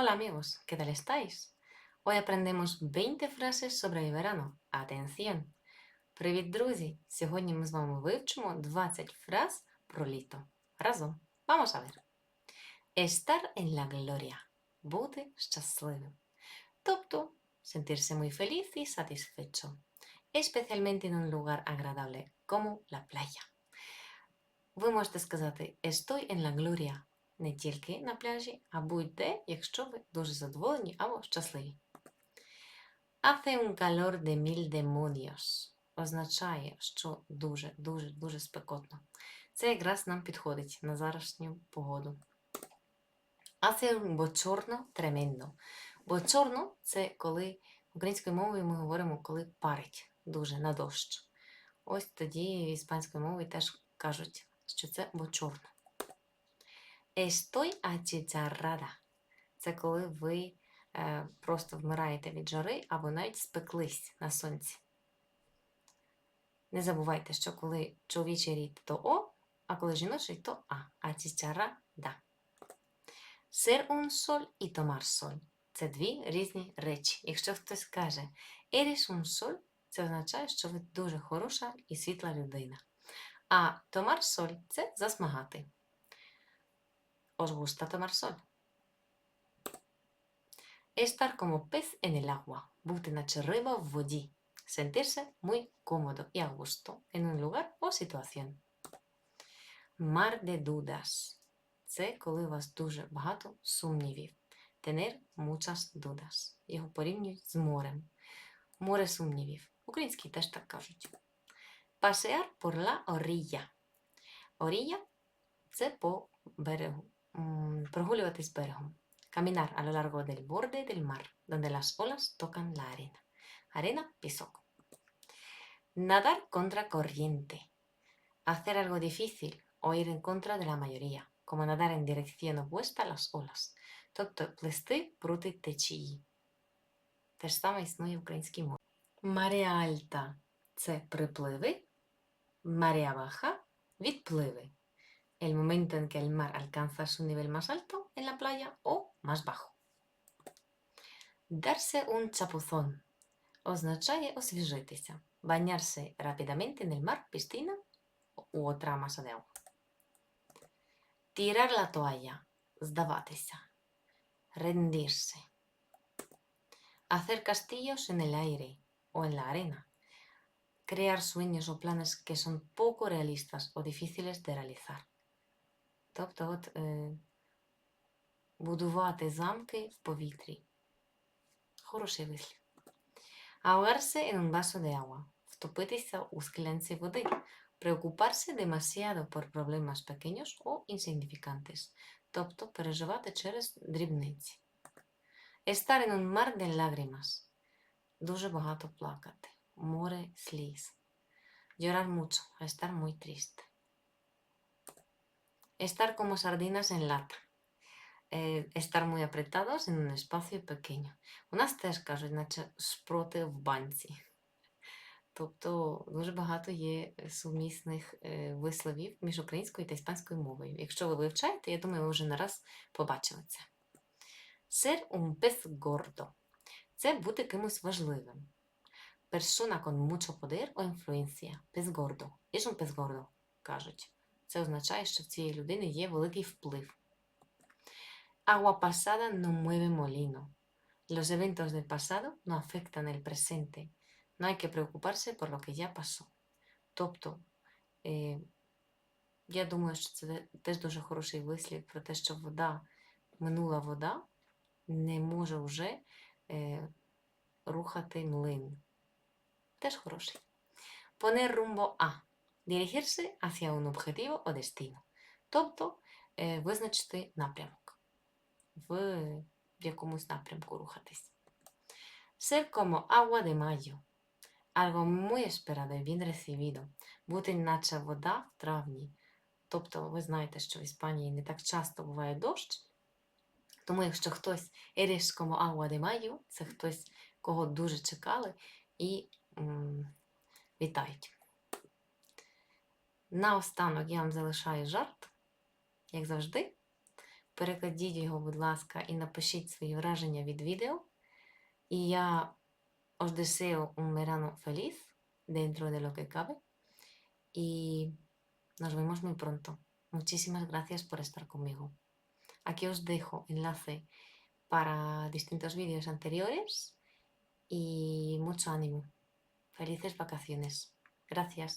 Hola amigos, ¿qué tal estáis? Hoy aprendemos 20 frases sobre el verano. Atención! Привіт, друзі! Сьогодні ми з вами вивчимо 20 фраз про літо. Разом. Vamos a ver. Estar en la gloria. Бути щасливим. Тобто, sentirse muy feliz y satisfecho. Especialmente en un lugar agradable, como la playa. Ви можете сказати Estoy en la gloria не тільки на пляжі, а будь-де, якщо ви дуже задоволені або щасливі. Hace un calor de mil demonios означає, що дуже, дуже, дуже спекотно. Це якраз нам підходить на зарашню погоду. Hace un bochorno tremendo. Bochorno – це коли українською мовою ми говоримо, коли парить дуже на дощ. Ось тоді іспанською мовою теж кажуть, що це бочорно. Estoy achicharrada. Це коли ви е, просто вмираєте від жари або навіть спеклись на сонці. Не забувайте, що коли чоловічий рід, то О, а коли жіночий, то А. Achicharrada. Ser un sol і tomar sol. Це дві різні речі. Якщо хтось каже Eres un sol, це означає, що ви дуже хороша і світла людина. А tomar sol – це засмагати. ¿Os gusta tomar sol? Estar como pez en el agua. Бути наче риба в воді. Sentirse muy cómodo y a gusto en un lugar o situación. Mar de dudas. Це коли у вас дуже багато сумнівів. Tener muchas dudas. Його порівнюють з морем. Море сумнівів. Українські теж так кажуть. Pasear por la orilla. Orilla – це по берегу. М, Прогулюватись берегом. Caminar a lo largo del borde del mar, donde las olas tocan la arena. Arena, пісок. Nadar contra corriente. Hacer algo difícil o ir en contra de la mayoría, como nadar en dirección opuesta a las olas. Тобто плисти проти течії. Те ж саме існує в українській мові. Марія Альта – це припливи. Марія Баха – відпливи. El momento en que el mar alcanza su nivel más alto en la playa o más bajo. Darse un chapuzón означає освіжитися. Bañarse rápidamente en el mar, piscina u otra masa de agua. Tirar la toalla – здаватися. Rendirse. Hacer castillos en el aire o en la arena. Crear sueños o planes que son poco realistas o difíciles de realizar. Тобто, е, будувати замки в повітрі. Хороший un vaso de agua. Втопитися у склянці води. Preocuparse demasiado por problemas pequeños o insignificantes. Тобто переживати через дрібниці. Lágrimas. Дуже багато плакати. Море сліз. Muy triste. Estar como sardinas en lata. Е, estar muy apretados en un espacio pequeño. У нас теж кажуть, наче шпроти в банці. Тобто дуже багато є сумісних е, висловів між українською та іспанською мовою. Якщо ви вивчаєте, я думаю, ви вже не раз побачили це. Ser un pez gordo – це бути кимось важливим. Persona con mucho poder o influencia. Pez gordo. Es un pez gordo, кажуть. Це означає, що в цієї людини є великий вплив. Agua pasada no mueve molino. Los eventos del pasado no afectan el presente. No hay que preocuparse por lo que ya pasó. Тобто, е, я думаю, що це теж дуже хороший вислів про те, що вода, минула вода, не може вже е, рухати млин. Теж хороший. Poner rumbo a. Dirigirse hacia un objetivo o destino. Тобто е, визначити напрямок. В якомусь напрямку рухатись. Ser como agua de mayo. Algo muy esperado y bien recibido. Бути наче вода в травні. Тобто, ви знаєте, що в Іспанії не так часто буває дощ. Тому, якщо хтось eres como agua de mayo, це хтось, кого дуже чекали і м, вітають. Наостанок я вам залишаю жарт, як завжди. перекладіть його, будь ласка, і напишіть свої враження від відео. І я os deseo un verano feliz dentro de lo que cabe. Y nos vemos muy pronto. Muchísimas gracias por estar conmigo. Aquí os dejo enlace para distintos vídeos anteriores y mucho ánimo. Felices vacaciones. Gracias.